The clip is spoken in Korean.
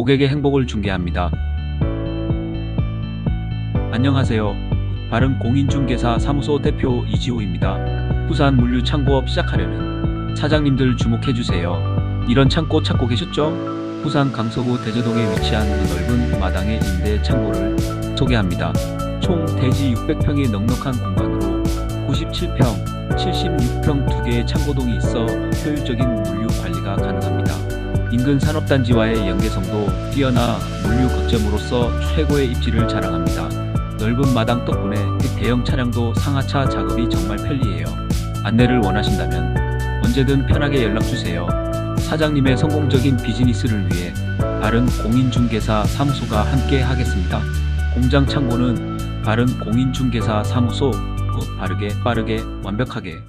고객의 행복을 중개합니다. 안녕하세요. 바른 공인중개사 사무소 대표 이지호입니다. 부산 물류 창고업 시작하려면 사장님들 주목해 주세요. 이런 창고 찾고 계셨죠? 부산 강서구 대저동에 위치한 그 넓은 마당의 임대 창고를 소개합니다. 총 대지 600평의 넉넉한 공간으로 97평, 76평 두 개의 창고동이 있어 효율적인 물류 관리가 가능합니다. 인근 산업단지와의 연계성도 뛰어나 물류 거점으로서 최고의 입지를 자랑합니다. 넓은 마당 덕분에 대형 차량도 상하차 작업이 정말 편리해요. 안내를 원하신다면 언제든 편하게 연락 주세요. 사장님의 성공적인 비즈니스를 위해 바른 공인중개사 사무소가 함께 하겠습니다. 공장 창고는 바른 공인중개사 사무소 어, 바르게 빠르게 완벽하게